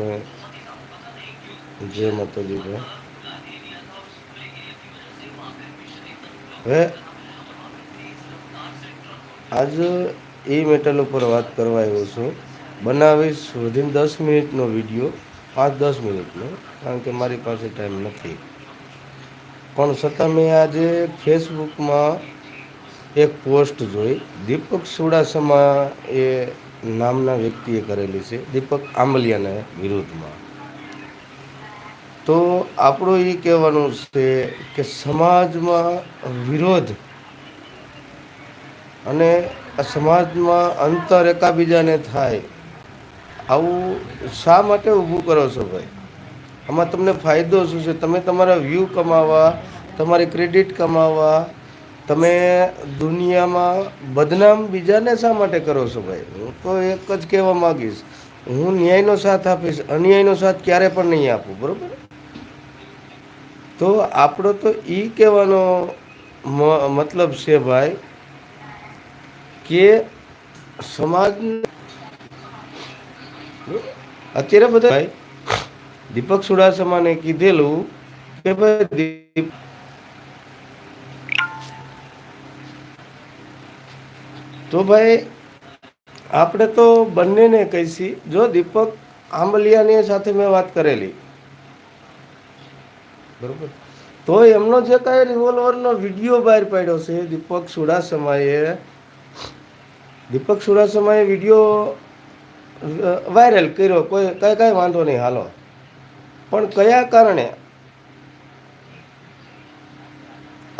બધાને જય માતાજી હવે આજ એ મેટલ ઉપર વાત કરવા આવ્યો છું. બનાવીશ વિધિન દસ મિનિટનો વીડિયો, પાંચ દસ મિનિટનો, કારણ કે મારી પાસે ટાઈમ નથી. પણ છતાં મેં આજે ફેસબુકમાં એક પોસ્ટ જોઈ. દીપક ચુડાસમા એ નામના વ્યક્તિએ કરેલી છે, દીપક આંબલિયાના વિરુદ્ધમાં. તો આપણું એ કહેવાનું છે કે સમાજમાં વિરોધ અને સમાજમાં અંતર એકાબીજાને થાય, આવું શા માટે ઊભું કરો છો ભાઈ? આમાં તમને ફાયદો શું છે? તમે તમારા વ્યૂ કમાવા, તમારી ક્રેડિટ કમાવા તમે દુનિયામાં બદનામ બીજાને શા માટે કરો છો ભાઈ? હું તો એક જ કહેવા માગીશ, હું ન્યાયનો સાથ આપીશ, અન્યાયનો સાથ ક્યારે પણ નહીં આપું, બરાબર? તો આપણો તો એ કહેવાનો મતલબ છે ભાઈ કે સમાજ અત્યારે બધા દીપક સુડાસમાને કીધેલું કે ભાઈ તો ભાઈ, આપણે તો બંનેને કહીશી. જો દીપક આંબલિયાની સાથે મેં વાત કરેલી. બરોબર? તો એમનો જે કાંઈ રિવોલ્વરનો વીડિયો બહાર પાડ્યો છે, દીપક સુડાસમાએ દીપક સુડાસમાએ વીડિયો વાયરલ કર્યો. કોઈ, કાંઈ કાંઈ વાંધો નહીં, હાલો. પણ કયા કારણે?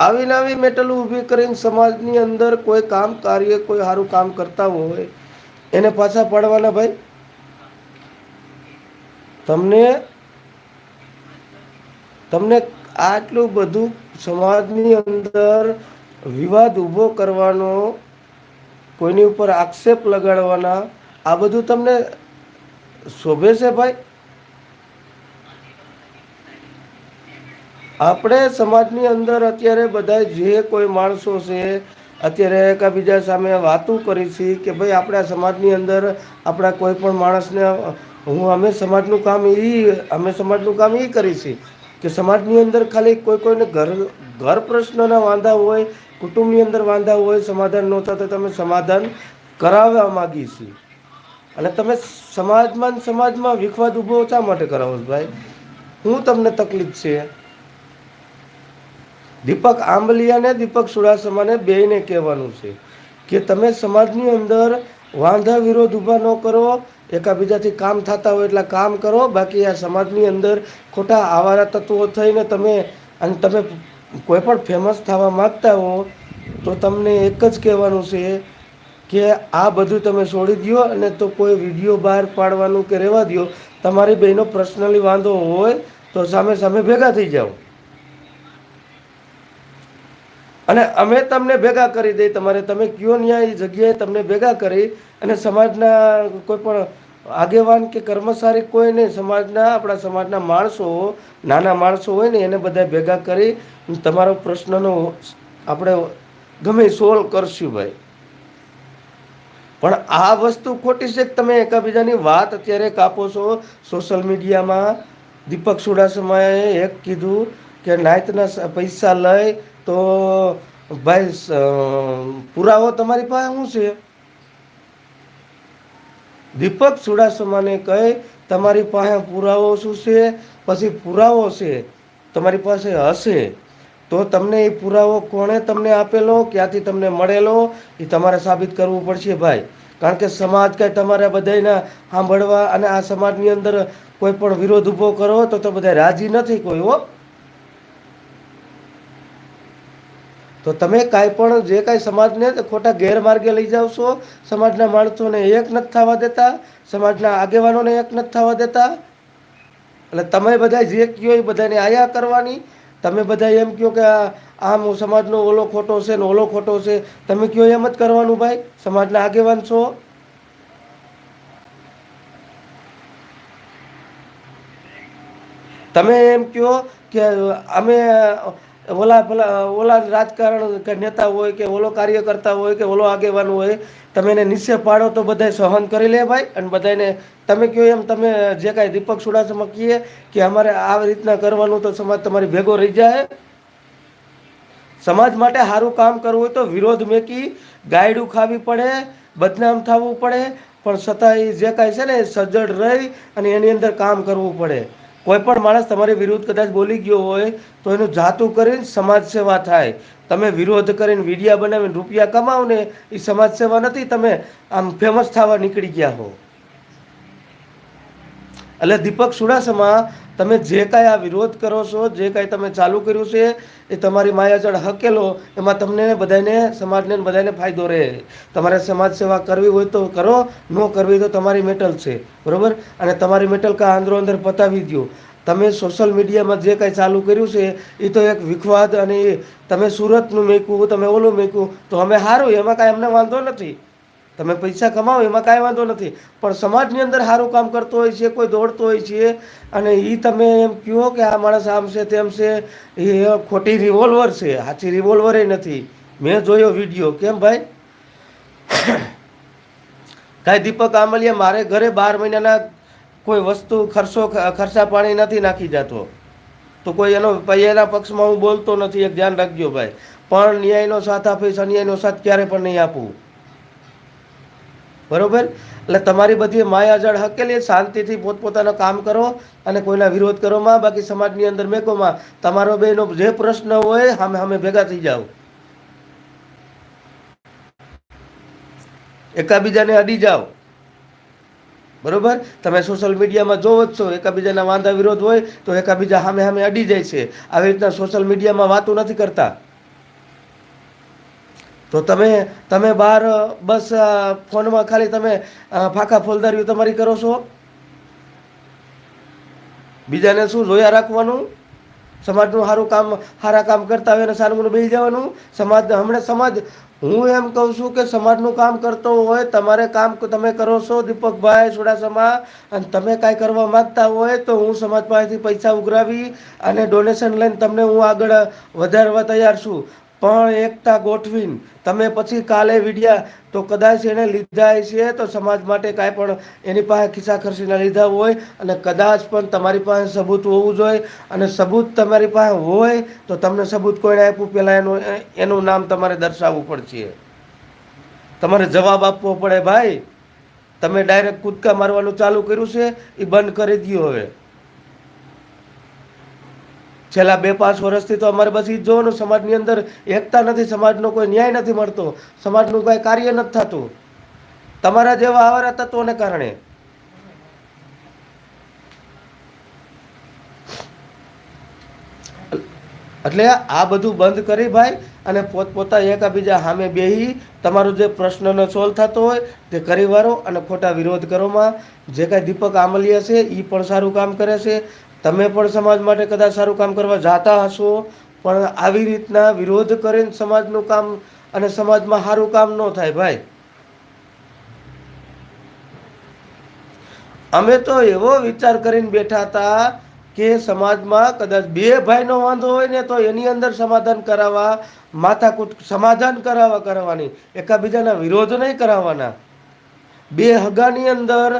આવી મેટલ ઊભી કરીને સમાજની અંદર કોઈ કામ કાર્ય, કોઈ સારું કામ કરતા હોય, એને પાછા પાડવાના ભાઈ? તમને તમને આટલું બધું સમાજની અંદર વિવાદ ઊભો કરવાનો, કોઈની ઉપર આક્ષેપ લગાડવાના, આ બધું તમને શોભે છે ભાઈ? આપણે સમાજની અંદર અત્યારે બધા જે કોઈ માણસો છે, અત્યારે એકબીજા સામે વાતો કરી છે કે ભાઈ આપણા સમાજની અંદર આપણા કોઈ પણ માણસને, હું અમે સમાજનું કામ એ અમે સમાજનું કામ એ કરી છે કે સમાજની અંદર ખાલી કોઈ કોઈને ઘર ઘર પ્રશ્નના વાંધા હોય, કુટુંબની અંદર વાંધા હોય, સમાધાન ન થતા તમે સમાધાન કરાવવા માગી છીએ અને તમે સમાજમાં સમાજમાં વિખવાદ ઊભો શા માટે કરાવો ભાઈ? હું તમને તકલીફ છે. દીપક આંબલિયાને દીપક સુડાસમાને બેયને કહેવાનું છે કે તમે સમાજની અંદર વાંધા વિરોધ ઊભા ન કરો, એકાબીજાથી કામ થતા હોય એટલા કામ કરો, બાકી આ સમાજની અંદર ખોટા આવારા તત્વો થઈને તમે અને તમે કોઈ પણ ફેમસ થવા માગતા હો, તો તમને એક જ કહેવાનું છે કે આ બધું તમે છોડી દો અને તો કોઈ વીડિયો બહાર પાડવાનું કે રહેવા દો તમારી બહેનો પર્સનલી વાંધો હોય તો સામે સામે ભેગા થઈ જાઓ. અને અમે તમને ભેગા કરી દઈ. તમારે તમે કયો ન્યાય જગ્યાએ તમને ભેગા કરી અને સમાજના કોઈ પણ આગેવાન કે કર્મચારી કોઈ નહીં, સમાજના, આપણા સમાજના માણસો, નાના માણસો હોય ને, એને બધા ભેગા કરી તમારો પ્રશ્નનો આપણે ગમે સોલ્વ કરશું ભાઈ. પણ આ વસ્તુ ખોટી છે તમે એકાબીજાની વાત અત્યારે કાપો છો? સોશિયલ મીડિયામાં દીપક સુડાસમાએ એક કીધું કે નાયતના પૈસા લઈ તો ભાઈ પુરાવો તમારી પાસે શું છે? દીપક ચુડાસમાને કહે, તમારી પાસે પુરાવો શું છે? પછી પુરાવો છે, તમારી પાસે હશે. તો તમને એ પુરાવો કોણે તમને આપેલો? ક્યાંથી તમને મળેલો? એ તમારે સાબિત કરવું પડશે ભાઈ. કારણ કે સમાજ કાંઈ તમારે બધાના સાંભળવા અને આ સમાજની અંદર કોઈ પણ વિરોધ ઊભો કરો તો તો બધા રાજી નથી કોઈ, હો. તો તમે કાંઈ પણ જે કાંઈ સમાજને ખોટા ગેરમાર્ગે લઈ જાવશો સમાજના માણસોને એક નથી થવા દેતા, સમાજના આગેવાનોને એક નથી થવા દેતા. એટલે તમે બધા જે કહો એ બધાને આયા કરવાની. તમે બધા એમ કહો કે આમ સમાજનો ઓલો ખોટો છે ને ઓલો ખોટો છે. તમે કહો એમ જ કરવાનું ભાઈ? સમાજના આગેવાન છો? તમે એમ કહો કે અમે ઓલા પેલા, ઓલા રાજકારણ કે નેતા હોય કે ઓલો કાર્યકર્તા હોય કે ઓલો આગેવાન હોય, તમે એને નિશ્ચય પાડો તો બધાય સહન કરી લે ભાઈ અને બધાને તમે કહો એમ તમે જે કાંઈ દીપક સુડાસમાં કહીએ કે અમારે આ રીતના કરવાનું તો સમાજ તમારી ભેગો રહી જાય. સમાજ માટે સારું કામ કરવું હોય તો વિરોધ મેકી, ગાયડું ખાવી પડે, બદનામ થવું પડે, પણ છતાંય જે કાંઈ છે ને સજ્જડ રહી અને એની અંદર કામ કરવું પડે. કોઈ પણ માણસ તમારી વિરુદ્ધ કદાચ બોલી ગયો હોય તો એનું જાતું કરીને સમાજ સેવા થાય. તમે વિરોધ કરીને વિડીયા બનાવીને રૂપિયા કમાવ ને એ સમાજ સેવા નથી, તમે આમ ફેમસ થવા નીકળી ગયા હો. એટલે દીપક સુડાસમા તમે જે કાંઈ આ વિરોધ કરો છો, જે કાંઈ તમે ચાલુ કર્યું છે, એ તમારી માયાજળ હકેલો, એમાં તમને બધાને, સમાજને બધાને ફાયદો રહે. તમારે સમાજ સેવા કરવી હોય તો કરો, ન કરવી તો તમારી મેટલ છે. બરાબર? અને તમારી મેટલ કાં આંદરો અંદર પતાવી દો તમે સોશિયલ મીડિયામાં જે કાંઈ ચાલુ કર્યું છે એ તો એક વિખવાદ અને તમે સુરતનું મેકવું તમે ઓલું મેકવું તો અમે સારું એમાં કાંઈ અમને વાંધો નથી. તમે પૈસા કમાવો, એમાં કાંઈ વાંધો નથી. પણ સમાજની અંદર સારું કામ કરતો હોય છે, કોઈ દોડતો હોય છે, અને એ તમે એમ કહો કે આ માણસ આમ છે, તેમ છે, એ ખોટી રિવોલ્વર છે, સાચી રિવોલ્વરે નથી. મેં જોયો વીડિયો કેમ ભાઈ? કાંઈ દીપક આમલિયા મારે ઘરે બાર મહિનાના કોઈ વસ્તુ ખર્ચો, ખર્ચા પાણી નથી નાખી જતો. તો કોઈ એનો એના પક્ષમાં હું બોલતો નથી, એક ધ્યાન રાખજો ભાઈ. પણ ન્યાયનો સાથ આપીશ અન્યાયનો સાથ ક્યારે પણ નહીં આપું. બરોબર? એટલે તમારી બધી માયાજાળ હકેલી શાંતિથી પોતપોતાનું કામ કરો અને કોઈના વિરોધ કરોમાં બાકી સમાજની અંદર મેકોમાં તમારો બેનો જે પ્રશ્ન હોય સામે સામે ભેગા થઈ જાઓ. એકાબીજાને અડી જાઓ. બરોબર? તમે સોશિયલ મીડિયામાં જોવો જ છો, એકાબીજાના વાંધા વિરોધ હોય તો એકાબીજા સામે સામે અડી જાય છે. આવી રીતના સોશિયલ મીડિયામાં વાતો નથી કરતા. તો તમે તમે બહાર બસ ફોનમાં ખાલી તમે ફાંકા ફોલદારીઓ તમારી કરો છો? બીજાને શું જોયા રાખવાનું? સમાજનું સારું કામ, સારા કામ કરતા હોય અને સારું બેસી જવાનું? સમાજ, હમણાં સમાજ, હું એમ કહું છું કે સમાજનું કામ કરતો હોય, તમારે કામ તમે કરો છો, દીપકભાઈ સુડાસમા, અને તમે કાંઈ કરવા માંગતા હોય તો હું સમાજ પાસેથી પૈસા ઉઘરાવી અને ડોનેશન લઈને તમને હું આગળ વધારવા તૈયાર છું. પણ એકતા ગોઠવીને તમે પછી કાલે વિડિયા, તો કદાચ એને લીધા છે તો સમાજ માટે કાંઈ પણ એની પાસે ખિસ્સા ખર્ચીના લીધા હોય અને કદાચ પણ તમારી પાસે સબૂત હોવું જોઈએ અને સબૂત તમારી પાસે હોય તો તમને સબૂત કોઈને આપ્યું? પહેલાં એનું એનું નામ તમારે દર્શાવવું પડશે. તમારે જવાબ આપવો પડે, ભાઈ, તમે ડાયરેક્ટ કૂદકા મારવાનું ચાલુ કર્યું છે એ બંધ કરી દો હવે. છેલ્લા બે, પાંચ વર્ષથી તો અમારે બસ જોવાનું, સમાજની અંદર એકતા નથી, સમાજનો કોઈ ન્યાય નથી મળતો, સમાજનું કોઈ કાર્ય નથી થતું. તમારા જેવા આવારા તત્વોને કારણે. એટલે આ બધું બંધ કરી ભાઈ, અને પોતપોતા એકાબીજા સામે બેહી, તમારો જે પ્રશ્નનો સોલ્વ થતો હોય, તે કરી વારો અને ખોટા વિરોધ કરોમાં જે કાંઈ દીપક આમલિયા છે એ પણ સારું કામ કરે છે. તમે પણ સમાજ માટે કદાચ સારું કામ કરવા જાતા હશો, પણ આવી રીતના વિરોધ કરીને સમાજનું કામ અને સમાજમાં સારું કામ ન થાય ભાઈ. અમે તો એવો વિચાર કરીને બેઠા હતા કે સમાજમાં કદાચ બે ભાઈનો વાંધો હોય ને તો એની અંદર સમાધાન કરાવવા, માથાકૂટ સમાધાન કરાવવા કરવાની, એકાબીજાના વિરોધ નહીં કરાવવાના. બે હગાની અંદર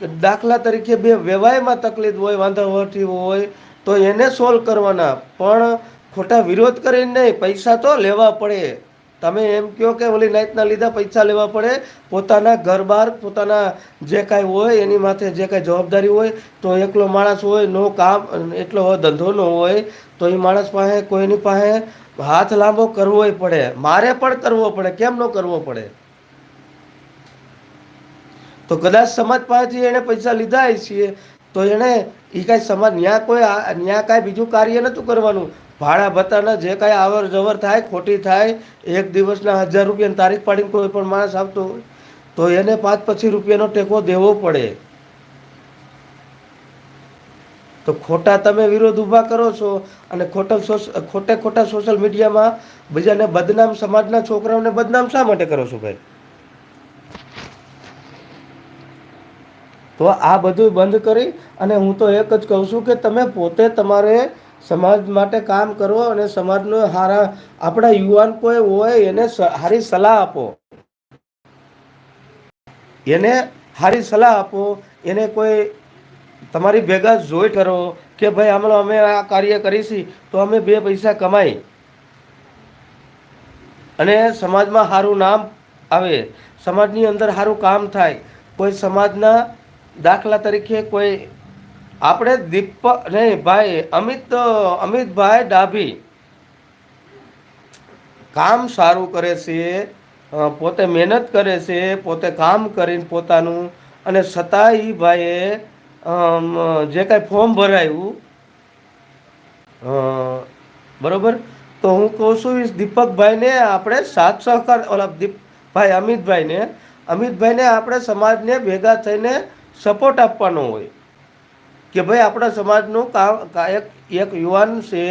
દાખલા તરીકે બે વ્યવહારમાં તકલીફ હોય વાંધાવટી હોય, તો એને સોલ્વ કરવાના. પણ ખોટા વિરોધ કરીને નહીં, પૈસા તો લેવા પડે. તમે એમ કહો કે ઓલી નાઇટના લીધા પૈસા લેવા પડે, પોતાના ઘર બહાર પોતાના જે કાંઈ હોય, એની માથે જે કાંઈ જવાબદારી હોય, તો એકલો માણસ હોય, નો કામ, એટલો ધંધો ન હોય, તો એ માણસ પાસે, કોઈની પાસે હાથ લાંબો કરવોય પડે. મારે પણ કરવો પડે. કેમ ન કરવો પડે? તો કદાચ સમાજ પાસેથી એણે પૈસા લીધા છીએ, તો એણે એ કાંઈ સમાજ ન્યા કોઈ ન્યા કાંઈ બીજું કાર્ય નહોતું કરવાનું. ભાડા ભત્તાના જે કાંઈ આવર જવર થાય, ખોટી થાય, એક દિવસના હજાર રૂપિયાની તારીખ પાડીને કોઈ પણ માણસ આવતો હોય, તો એને પાંચ પછી રૂપિયાનો ટેકો દેવો પડે. તો ખોટા તમે વિરોધ ઊભા કરો છો અને ખોટા ખોટે ખોટા સોશિયલ મીડિયામાં બીજાને બદનામ સમાજના છોકરાઓને બદનામ શા માટે કરો છો ભાઈ? તો આ બધું બંધ કરી અને હું તો એક જ કહું છું કે તમે પોતે તમારે સમાજ માટે કામ કરો અને સમાજનો હારા, આપણા યુવાન કોઈ હોય એને સારી સલાહ આપો. એને સારી સલાહ આપો, એને કોઈ તમારી ભેગા જોઈ કરો કે ભાઈ આમલો અમે આ કાર્ય કરીશી તો અમે બે પૈસા કમાઈ. અને સમાજમાં સારું નામ આવે, સમાજની અંદર સારું કામ થાય, કોઈ સમાજના દાખલા તરીકે કોઈ, આપણે દીપ નહીં ભાઈ, અમિત, અમિતભાઈ ડાભી કામ સારું કરે છે પોતે મહેનત કરે છે, પોતે કામ કરીને પોતાનું, અને છતાં એ ભાઈએ જે કાંઈ ફોર્મ ભરાયું બરોબર? તો હું કહું છું દીપકભાઈને આપણે સાથ સહકાર, ઓલા દીપ, ભાઈ અમિતભાઈને અમિતભાઈને આપણે સમાજને ભેગા થઈને સપોર્ટ આપવાનો હોય કે ભાઈ આપણા સમાજનું એક એક યુવાન છે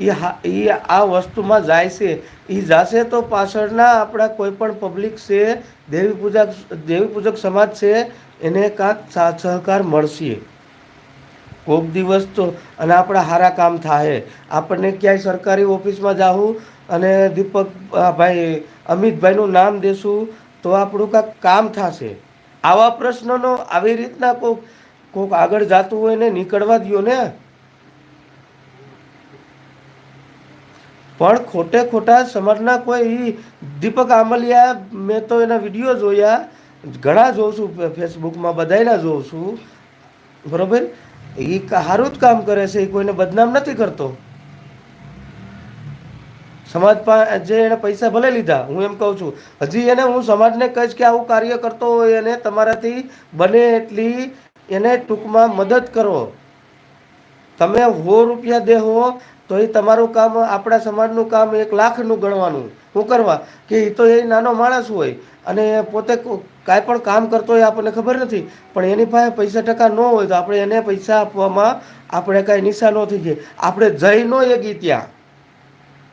એ એ આ વસ્તુમાં જાય છે એ જાશે તો પાછળના આપણા કોઈ પણ પબ્લિક છે, દેવી પૂજક દેવી પૂજક સમાજ છે, એને કાંક સહકાર મળશે. કોક દિવસ તો, અને આપણા સારા કામ થાય. આપણને ક્યાંય સરકારી ઓફિસમાં જાવું અને દીપક ભાઈ અમિતભાઈનું નામ દેશું, તો આપણું કાંક કામ થશે. આવા પ્રશ્નનો આવી રીતના કોક કોક આગળ જાતું હોય ને નીકળવા દો ને. પણ ખોટે ખોટા સમાજના કોઈ દીપક આમલિયા મેં તો એના વીડિયો જોયા. ઘણા જોઉં છું ફેસબુકમાં બધાયના જોઉં છું. બરોબર? એ સારું જ કામ કરે છે એ કોઈને બદનામ નથી કરતો. સમાજ જે એને પૈસા ભલે લીધા, હું એમ કહું છું, હજી એને હું સમાજને કહીશ કે આવું કાર્ય કરતો હોય એને તમારાથી બને એટલી એને ટૂંકમાં મદદ કરો. તમે સો રૂપિયા દેહો તો એ તમારું કામ, આપણા સમાજનું કામ એક લાખનું ગણવાનું. શું કરવા? કે એ તો એ નાનો માણસ હોય, અને પોતે કાંઈ પણ કામ કરતો હોય, આપણને ખબર નથી. પણ એની પાસે પૈસા ટકા ન હોય, તો આપણે એને પૈસા આપવામાં આપણે કાંઈ નિશા ન થઈ જાય. આપણે જઈ ન એ ત્યાં.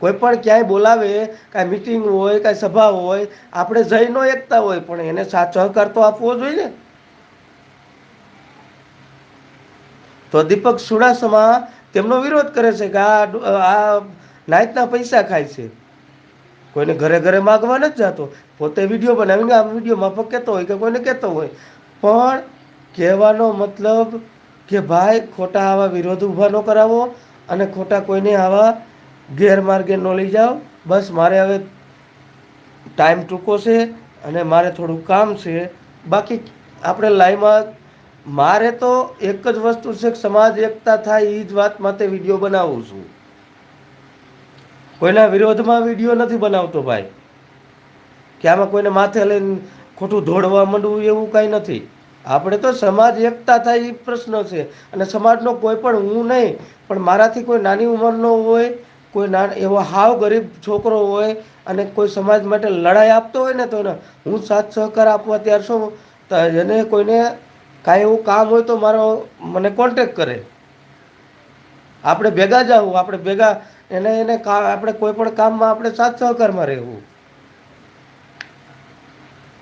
કોઈ પણ ક્યાંય બોલાવે, કાંઈ મિટિંગ હોય, કાંઈ સભા હોય, આપણે જઈ ન એકતા હોય, પણ એને સાથ સહકાર તો આપવો જોઈએ. ને તો દીપક સુડાસમા તેમનો વિરોધ કરે છે કે આ આ નાયતના પૈસા ખાય છે. કોઈને ઘરે ઘરે માગવા નથી જતો. પોતે વીડિયો બનાવીને આ વિડીયોમાં માફક કહેતો હોય કે કોઈને કહેતો હોય. પણ કહેવાનો મતલબ કે ભાઈ ખોટા આવા વિરોધ ઊભા ન કરાવો અને ખોટા કોઈને આવા ગેરમાર્ગે ન લઈ જાઓ. બસ મારે હવે ટાઈમ ટૂંકો છે અને મારે થોડું કામ છે. બાકી આપણે લાઈમાં મારે તો એક જ વસ્તુ છે કે સમાજ, એકતા થાય એ જ વાત માટે વીડિયો બનાવું છું. કોઈના વિરોધમાં વીડિયો નથી બનાવતો ભાઈ. કે આમાં કોઈને માથે લઈને ખોટું દોડવા માંડવું એવું કાંઈ નથી. આપણે તો સમાજ, એકતા થાય એ પ્રશ્ન છે. અને સમાજનો કોઈ પણ હું નહીં, પણ મારાથી કોઈ નાની ઉંમરનો હોય કોઈ નાનો એવો હાવ ગરીબ છોકરો હોય અને કોઈ સમાજ માટે લડાઈ આપતો હોય ને તો એને હું સાથ સહકાર આપવા ત્યાર તો એને કોઈને કાંઈ એવું કામ હોય તો મારો મને કોન્ટેક કરે. આપણે ભેગા જાવું આપણે ભેગા એને એને આપણે કોઈ પણ કામમાં આપણે સાથ સહકારમાં રહેવું.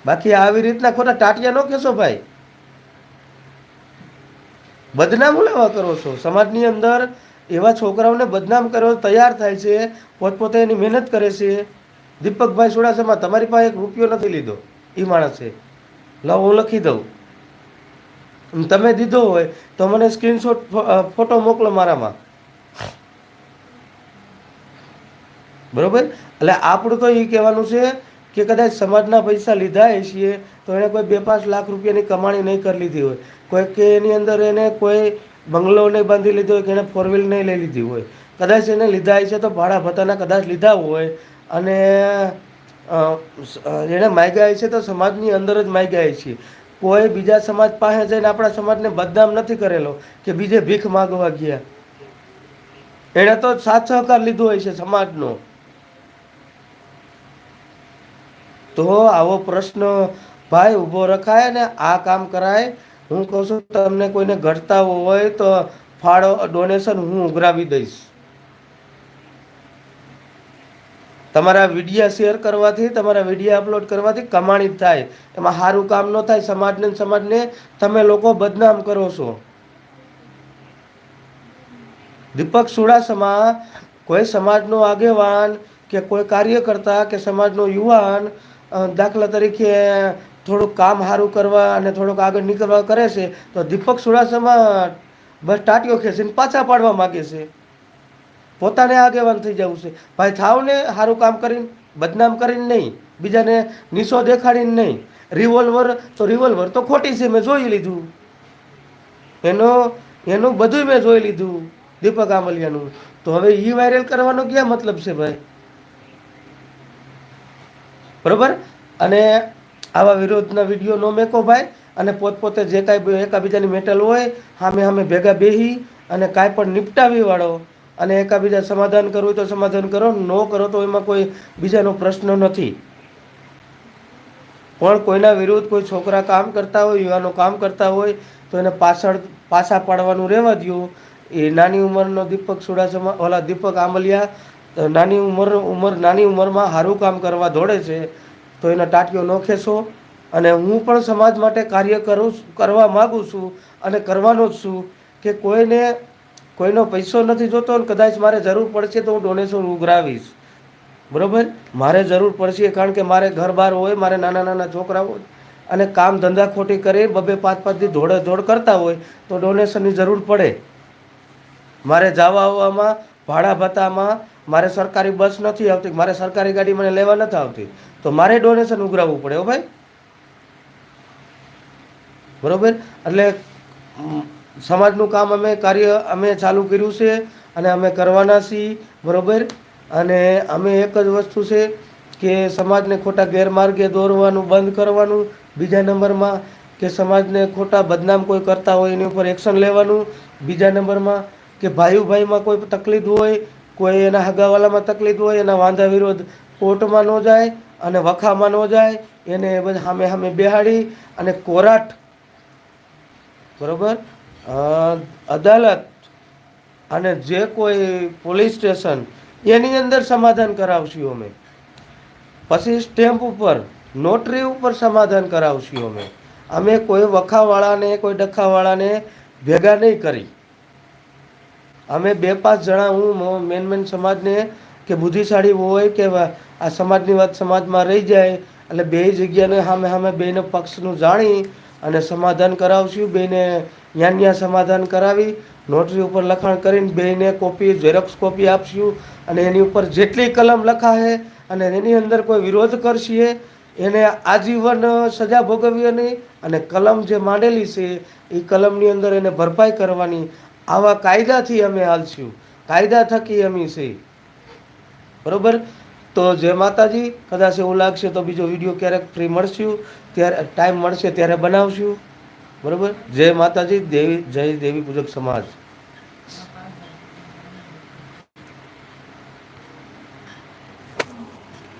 બાકી આવી રીતના ખોટા ટાટિયા ન કહેશો ભાઈ? બદનામ લેવા કરો છો. સમાજની અંદર એવા છોકરાઓને બદનામ કરવા તૈયાર થાય છે, પોતપોતે એની મહેનત કરે છે. દીપકભાઈ સુડાસમા તમારી પાસે એક રૂપિયો નથી લીધો. એ માણસે લાવ, હું લખી દઉં. તમે દીધો હોય તો મને સ્ક્રીનશોટ ફોટો મોકલો મારામાં. બરોબર? એટલે આપણું તો એ કહેવાનું છે કે કદાચ સમાજના પૈસા લીધા છીએ તો એણે કોઈ બે પાંચ લાખ રૂપિયાની કમાણી નહીં કરી લીધી હોય. કોઈ કે એની અંદર એને કોઈ બંગલો નહીં બાંધી લીધો હોય કે એને ફોર વ્હીલ નહીં લઈ લીધી હોય. કદાચ એને લીધા છે તો ભાડા ભત્તાના કદાચ લીધા હોય. અને એણે માગ્યા છે તો સમાજની અંદર જ માગ્યા છે કોઈ બીજા સમાજ પાસે જઈને આપણા સમાજને બદનામ નથી કરેલો કે બીજે ભીખ માગવા ગયા. એણે તો સાથ સહકાર લીધો હોય છે સમાજનો. તો આવો પ્રશ્ન ભાઈ ઊભો રખાય ને આ કામ કરાય. હું કહું છું, તમને કોઈને ઘટતા હોય તો ફાળો ડોનેશન હું ઉઘરાવી દઈશ. તમારા વિડીયા શેર કરવાથી, તમારા વિડીયા અપલોડ કરવાથી કમાણી થાય. એમાં સારું કામ ન થાય, સમાજને સમાજને તમે લોકો બદનામ કરો છો. દીપક સુડાસમા કોઈ સમાજનો આગેવાન કે કોઈ કાર્યકર્તા કે સમાજનો યુવાન દાખલા તરીકે થોડુંક કામ સારું કરવા અને થોડુંક આગળ નીકળવા કરે છે, તો દીપક સુડાસમાં બસ ટાટીઓ ખેંચીને પાછા પાડવા માગે છે. પોતાને આગેવાન થઈ જવું છે. ભાઈ થાવને સારું કામ કરીને, બદનામ કરીને નહીં, બીજાને નિશો દેખાડીને નહીં. રિવોલ્વર, તો રિવોલ્વર તો ખોટી છે, મેં જોઈ લીધું. એનો, એનું બધું મેં જોઈ લીધું, દીપક આમલિયાનું તો હવે ઈ વાયરલ કરવાનો ક્યાં મતલબ છે ભાઈ? બરોબર? અને આવા વિરોધના વીડિયો ન મેકો ભાઈ. અને પોતપોતે જે કાંઈ એકાબીજાની મેટલ હોય સામે સામે ભેગા બેહી અને કાંઈ પણ નિપટાવી વાળો અને એકાબીજા સમાધાન કરવું તો સમાધાન કરો, ન કરો તો એમાં કોઈ બીજાનો પ્રશ્ન નથી. પણ કોઈના વિરુદ્ધ કોઈ છોકરા કામ કરતા હોય, યુવાનો કામ કરતા હોય, તો એને પાછળ પાછા પાડવાનું રહેવા દો એ નાની ઉંમરનો દીપક સુડાસમા ઓલા દીપક આંબલિયા નાની ઉંમર ઉંમર નાની ઉંમરમાં સારું કામ કરવા દોડે છે. તો એના ટાટીઓ ન ખેંચો અને હું પણ સમાજ માટે કાર્ય કરું કરવા માગું છું અને કરવાનો જ છું કે કોઈને, કોઈનો પૈસો નથી જોતો અને કદાચ મારે જરૂર પડશે તો હું ડોનેશન ઉઘરાવીશ. બરાબર? મારે જરૂર પડશે કારણ કે મારે ઘર બહાર હોય, મારે નાના નાના છોકરા હોય અને કામ ધંધા ખોટી કરી, બબે પાંચ પાંચથી ધોડે ધોળ કરતા હોય તો ડોનેશનની જરૂર પડે. મારે જવા આવવામાં, ભાડા ભત્તામાં મારે સરકારી બસ નથી આવતી, મારે સરકારી ગાડી મને લેવા નથી આવતી. તો મારે ડોનેશન ઉઘરાવવું પડે હો ભાઈ. બરોબર? એટલે સમાજનું કામ અમે કાર્ય, અમે ચાલુ કર્યું છે અને અમે કરવાના છીએ, બરોબર? અને અમે એક જ વસ્તુ છે કે સમાજને ખોટા ગેરમાર્ગે દોરવાનું, બંધ કરવાનું, બીજા નંબરમાં કે સમાજને ખોટા બદનામ કોઈ કરતા હોય એની ઉપર એક્શન લેવાનું, બીજા નંબરમાં કે ભાઈઓ ભાઈમાં કોઈ તકલીફ હોય કોઈ એના હગાવાલામાં તકલીફ હોય, એના વાંધા વિરોધ કોર્ટમાં ન જાય અને વખામાં ન જાય, એને બધા સામે સામે બેહાડી અને કોરાટ, બરોબર? અદાલત અને જે કોઈ પોલીસ સ્ટેશન એની અંદર સમાધાન કરાવશું અમે. પછી સ્ટેમ્પ ઉપર, નોટરી ઉપર સમાધાન કરાવશું અમે. અમે કોઈ વખાવાળાને, કોઈ ડખાવાળાને ભેગા નહીં કરી. અમે બે પાંચ જણા, હું મેન મેન સમાજને કે બુદ્ધિશાળી હોય કે આ સમાજની વાત સમાજમાં રહી જાય, એટલે બે જગ્યાને સામે સામે બેને પક્ષનું જાણી અને સમાધાન કરાવશું. બેને ન્યા ન્યા સમાધાન કરાવી, નોટરી ઉપર લખાણ કરીને બેને કોપી ઝેરોક્સ કોપી આપશું અને એની ઉપર જેટલી કલમ લખાશે અને એની અંદર કોઈ વિરોધ કરશે, એને આજીવન સજા ભોગવવી નહીં અને કલમ જે માંડેલી છે, એ કલમની અંદર એને ભરપાઈ કરવાની આવા કાયદાથી અમે હાલશું. કાયદા થકી અમે છે. બરોબર? તો જય માતાજી. કદાચ એવું લાગશે તો બીજો વીડિયો ક્યારેક ફ્રી મળશું. ત્યારે ટાઈમ મળશે ત્યારે બનાવશું. બરોબર? જય માતાજી. દેવી જય દેવી પૂજક સમાજ.